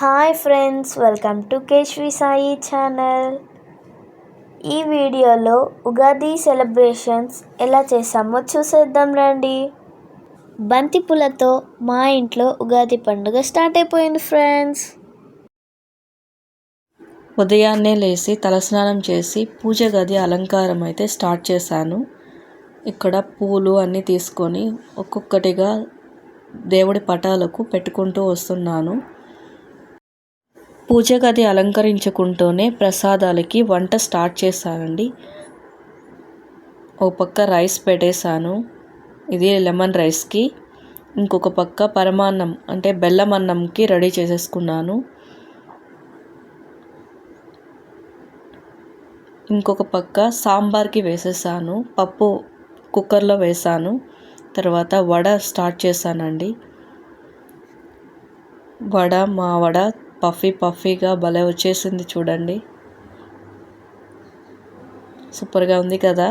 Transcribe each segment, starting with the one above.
Hi friends welcome to Keshvi Sai channel. ఈ వీడియోలో Ugadi celebrations ఎలా చేసామో చూసేద్దాం రండి. బంతిపూలతో మా ఇంట్లో ఉగాది పండుగ స్టార్ట్ అయిపోయింది ఫ్రెండ్స్. ఉదయాన్నే లేచి తలస్నానం చేసి పూజ గది అలంకారం అయితే స్టార్ట్ చేశాను. ఇక్కడ పూలు అన్నీ తీసుకొని ఒక్కొక్కటిగా దేవుడి పటాలకు పెట్టుకుంటూ వస్తున్నాను. పూజ గది అలంకరించుకుంటూనే ప్రసాదాలకి వంట స్టార్ట్ చేశానండి. ఒక పక్క రైస్ పెట్టేశాను. ఇది లెమన్ రైస్కి. ఇంకొక పక్క పరమాన్నం అంటే బెల్లం అన్నంకి రెడీ చేసేసుకున్నాను. ఇంకొక పక్క సాంబార్కి వేసేసాను. పప్పు కుక్కర్లో వేసాను. తర్వాత వడ స్టార్ట్ చేశానండి. వడ మా వడ పఫీ పఫీగా భలే వచ్చేసింది చూడండి. సూపర్గా ఉంది కదా.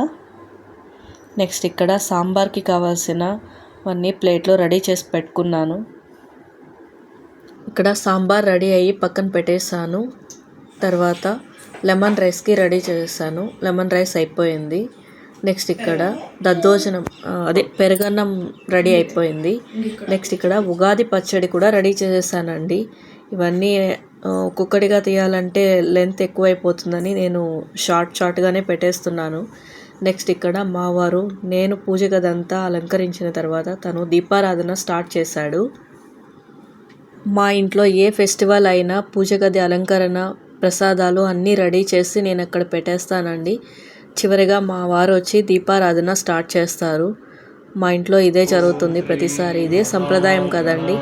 నెక్స్ట్ ఇక్కడ సాంబార్కి కావాల్సినవన్నీ ప్లేట్లో రెడీ చేసి పెట్టుకున్నాను. ఇక్కడ సాంబార్ రెడీ అయ్యి పక్కన పెట్టేశాను. తర్వాత లెమన్ రైస్కి రెడీ చేశాను. లెమన్ రైస్ అయిపోయింది. నెక్స్ట్ ఇక్కడ దద్దోజనం అదే పెరుగన్నం రెడీ అయిపోయింది. నెక్స్ట్ ఇక్కడ ఉగాది పచ్చడి కూడా రెడీ చేసేసానండి ఇవన్నీ ఒక్కొక్కటిగా తీయాలంటే లెంత్ ఎక్కువైపోతుందని నేను షార్ట్ షార్ట్గానే పెట్టేస్తున్నాను. నెక్స్ట్ ఇక్కడ మా వారు నేను పూజ గదంతా అలంకరించిన తర్వాత తను దీపారాధన స్టార్ట్ చేశాడు. మా ఇంట్లో ఏ ఫెస్టివల్ అయినా పూజ గది అలంకరణ ప్రసాదాలు అన్నీ రెడీ చేసి నేను అక్కడ పెట్టేస్తానండి. చివరిగా మా వారు వచ్చి దీపారాధన స్టార్ట్ చేస్తారు. మా ఇంట్లో ఇదే జరుగుతుంది ప్రతిసారి. ఇదే సంప్రదాయం కదండి.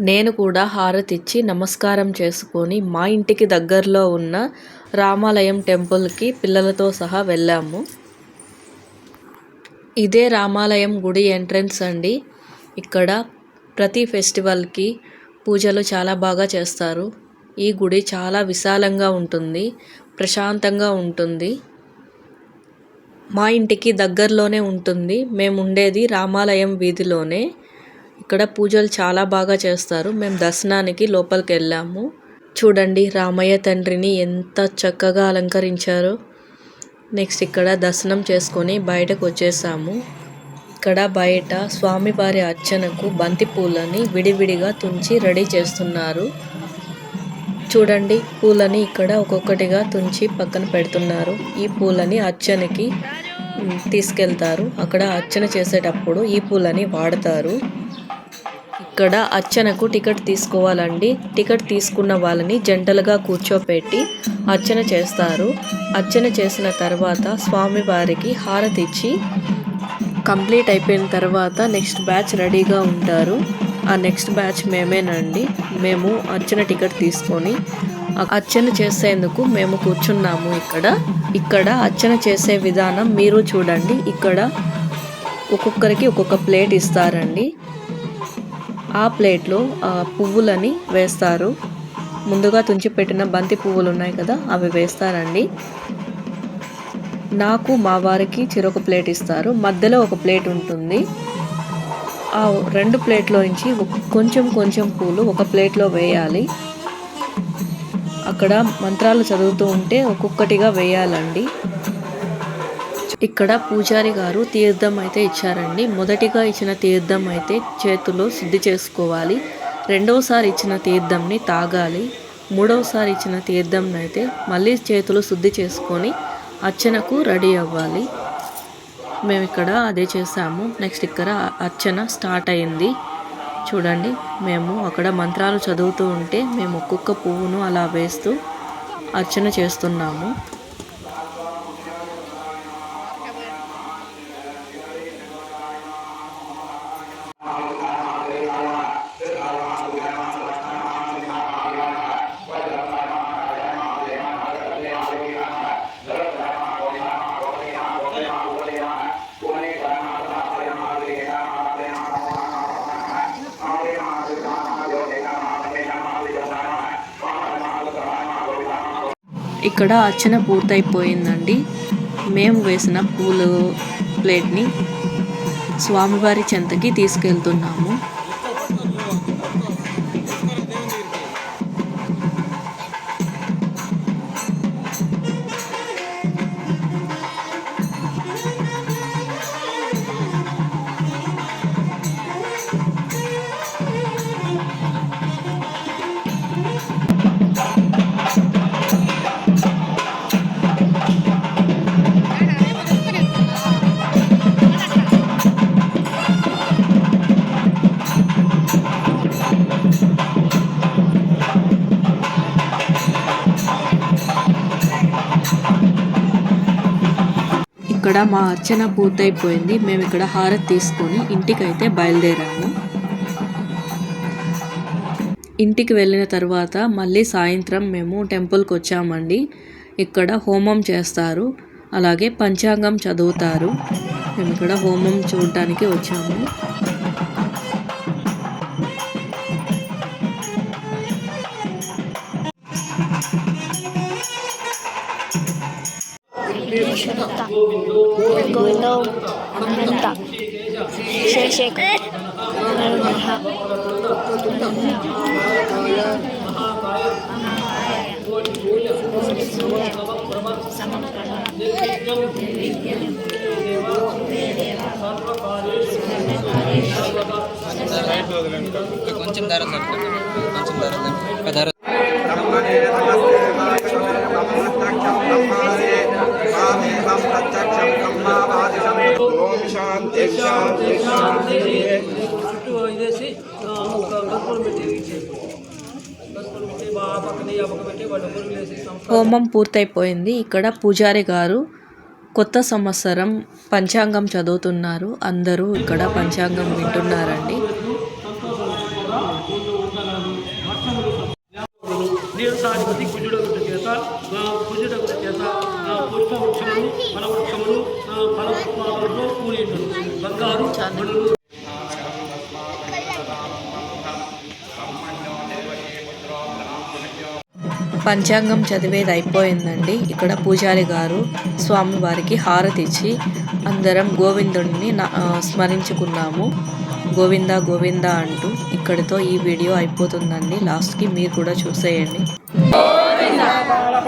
నేను కూడా హారతిచ్చి నమస్కారం చేసుకొని మా ఇంటికి దగ్గరలో ఉన్న రామాలయం టెంపుల్కి పిల్లలతో సహా వెళ్ళాము. ఇదే రామాలయం గుడి ఎంట్రన్స్ అండి. ఇక్కడ ప్రతి ఫెస్టివల్కి పూజలు చాలా బాగా చేస్తారు. ఈ గుడి చాలా విశాలంగా ఉంటుంది ప్రశాంతంగా ఉంటుంది. మా ఇంటికి దగ్గరలోనే ఉంటుంది. మేము ఉండేది రామాలయం వీధిలోనే. ఇక్కడ పూజలు చాలా బాగా చేస్తారు. మేము దర్శనానికి లోపలికి వెళ్ళాము. చూడండి రామయ్య తండ్రిని ఎంత చక్కగా అలంకరించారో. నెక్స్ట్ ఇక్కడ దర్శనం చేసుకొని బయటకు వచ్చేసాము. ఇక్కడ బయట స్వామివారి అర్చనకు బంతి పూలని విడివిడిగా తుంచి రెడీ చేస్తున్నారు. చూడండి పూలని ఇక్కడ ఒక్కొక్కటిగా తుంచి పక్కన పెడుతున్నారు. ఈ పూలని అర్చనకి తీసుకెళ్తారు. అక్కడ అర్చన చేసేటప్పుడు ఈ పూలని వాడతారు. ఇక్కడ అర్చనకు టికెట్ తీసుకోవాలండి. టికెట్ తీసుకున్న వాళ్ళని జంటలుగా కూర్చోపెట్టి అర్చన చేస్తారు. అర్చన చేసిన తర్వాత స్వామివారికి హారతిచ్చి కంప్లీట్ అయిపోయిన తర్వాత నెక్స్ట్ బ్యాచ్ రెడీగా ఉంటారు. ఆ నెక్స్ట్ బ్యాచ్ మేమేనండి. మేము అర్చన టికెట్ తీసుకొని అర్చన చేసేందుకు మేము కూర్చున్నాము ఇక్కడ. ఇక్కడ అర్చన చేసే విధానం మీరు చూడండి. ఇక్కడ ఒక్కొక్కరికి ఒక్కొక్క ప్లేట్ ఇస్తారండి. ఆ ప్లేట్లో పువ్వులని వేస్తారు. ముందుగా తుంచిపెట్టిన బంతి పువ్వులు ఉన్నాయి కదా అవి వేస్తారండి. నాకు మా వారికి చిరొక ప్లేట్ ఇస్తారు. మధ్యలో ఒక ప్లేట్ ఉంటుంది. ఆ రెండు ప్లేట్లో నుంచి కొంచెం కొంచెం పూలు ఒక ప్లేట్లో వేయాలి. అక్కడ మంత్రాలు చదువుతూ ఉంటే ఒక్కొక్కటిగా వేయాలండి. ఇక్కడ పూజారి గారు తీర్థం అయితే ఇచ్చారండి. మొదటిగా ఇచ్చిన తీర్థం అయితే చేతిలో శుద్ధి చేసుకోవాలి. రెండవసారి ఇచ్చిన తీర్థంని తాగాలి. మూడవసారి ఇచ్చిన తీర్థంని అయితే మళ్ళీ చేతులు శుద్ధి చేసుకొని అర్చనకు రెడీ అవ్వాలి. మేము ఇక్కడ అదే చేసాము. నెక్స్ట్ ఇక్కడ అర్చన స్టార్ట్ అయింది. చూడండి మేము అక్కడ మంత్రాలు చదువుతూ ఉంటే మేము ఒక్కొక్క పువ్వును అలా వేస్తూ అర్చన చేస్తున్నాము. ఇక్కడ అర్చన పూర్తయిపోయిందండి. మేము వేసిన పూలు ప్లేట్ని స్వామివారి చెంతకి తీసుకెళ్తున్నాము. ఇక్కడ మా అర్చన పూర్తయిపోయింది. మేము ఇక్కడ హారతి తీసుకొని ఇంటికైతే బయలుదేరాము. ఇంటికి వెళ్ళిన తర్వాత మళ్ళీ సాయంత్రం మేము టెంపుల్కి వచ్చామండి. ఇక్కడ హోమం చేస్తారు. అలాగే పంచాంగం చదువుతారు. మేము ఇక్కడ హోమం చూడటానికి వచ్చాము. గోవింద అనంత. శేషేఖర్ కొంచెం ధర కొంచెం ధర ధర హోమం పూర్తయిపోయింది. ఇక్కడ పూజారి గారు కొత్త సంవత్సరం పంచాంగం చదువుతున్నారు. అందరూ ఇక్కడ పంచాంగం వింటున్నారండి. ఫల. బంగారు పంచాంగం చదివేది అయిపోయిందండి ఇక్కడ పూజారి గారు స్వామివారికి హారతి ఇచ్చి అందరం గోవిందుడిని స్మరించుకున్నాము. గోవింద గోవింద అంటూ ఇక్కడితో ఈ వీడియో అయిపోతుందండి. లాస్ట్కి మీరు కూడా చూసేయండి.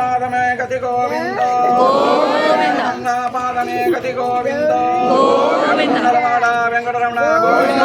పాదమే గతి గోవింద. పాదమే గతి గోవింద. వెంకటరమణ వెంకటరమణ గోవింద.